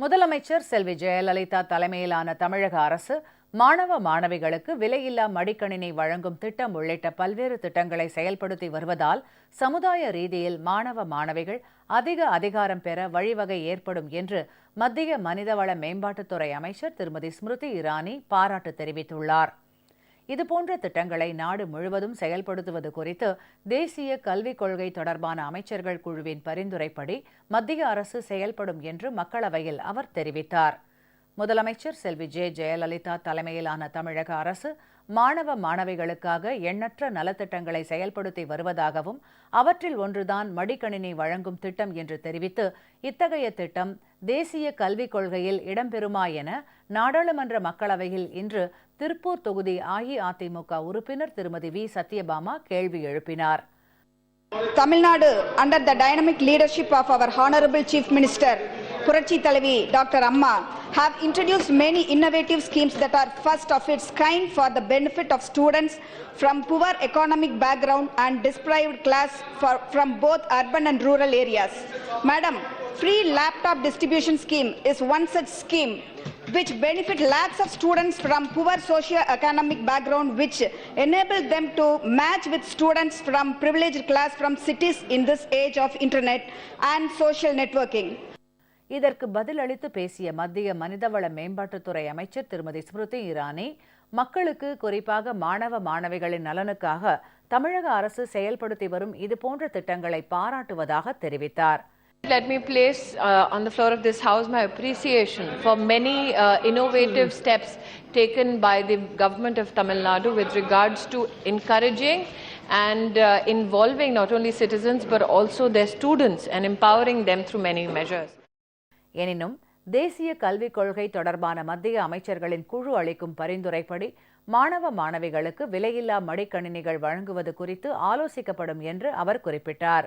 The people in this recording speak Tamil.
முதலமைச்சர் செல்வி ஜெயலலிதா தலைமையிலான தமிழக அரசு மாணவ மாணவிகளுக்கு விலையில்லா மடிக்கணினி வழங்கும் திட்டம் உள்ளிட்ட பல்வேறு திட்டங்களை செயல்படுத்தி வருவதால் சமுதாய ரீதியில் மாணவ மாணவிகள் அதிக அதிகாரம் பெற வழிவகை ஏற்படும் என்று மத்திய மனிதவள மேம்பாட்டுத்துறை அமைச்சர் திருமதி ஸ்மிருதி இரானி பாராட்டு தெரிவித்துள்ளார். இதுபோன்ற திட்டங்களை நாடு முழுவதும் செயல்படுத்துவது குறித்து தேசிய கல்விக் கொள்கை தொடர்பான அமைச்சர்கள் குழுவின் பரிந்துரைப்படி மத்திய அரசு செயல்படும் என்று மக்களவையில் அவர் தெரிவித்தார். முதலமைச்சர் செல்வி ஜே ஜெயலலிதா தலைமையிலான தமிழக அரசு மாணவ மாணவிகளுக்காக எண்ணற்ற நலத்திட்டங்களை செயல்படுத்தி வருவதாகவும் அவற்றில் ஒன்றுதான் மடிக்கணினி வழங்கும் திட்டம் என்று தெரிவித்து இத்தகைய திட்டம் தேசிய கல்விக் கொள்கையில் இடம்பெறுமா என நாடாளுமன்ற மக்களவையில் இன்று திருப்பூர் தொகுதி அஇஅதிமுக உறுப்பினர் திருமதி வி. சத்யபாமா கேள்வி எழுப்பினார். Tamil Nadu under the dynamic leadership of our honourable chief minister Talavi, Dr. Amma, have introduced many innovative schemes that are first of its kind for the benefit of students from poor economic background and deprived class for, from both urban and rural areas. Madam, free laptop distribution scheme is one such scheme which benefit lakhs of students from poor socio-economic background which enable them to match with students from privileged class from cities in this age of internet and social networking. இதற்கு பதிலளித்து பேசிய மத்திய மனிதவள மேம்பாட்டுத்துறை அமைச்சர் திருமதி ஸ்மிருதி இரானி மக்களுக்கு குறிப்பாக மாணவ மாணவிகளின் நலனுக்காக தமிழக அரசு செயல்படுத்தி வரும் இதுபோன்ற திட்டங்களை பாராட்டுவதாக தெரிவித்தார் Let me place uh, on the floor of this House my appreciation for many uh, innovative steps taken by the government of Tamil Nadu with regards to encouraging and uh, involving not only citizens but also their students and empowering them through many measures. எனினும் தேசிய கல்விக் கொள்கை தொடர்பான மத்திய அமைச்சர்களின் குழு அளிக்கும் பரிந்துரைப்படி மாணவ மாணவிகளுக்கு விலையில்லா மடிக்கணினிகள் வழங்குவது குறித்து ஆலோசிக்கப்படும் என்று அவர் குறிப்பிட்டார்.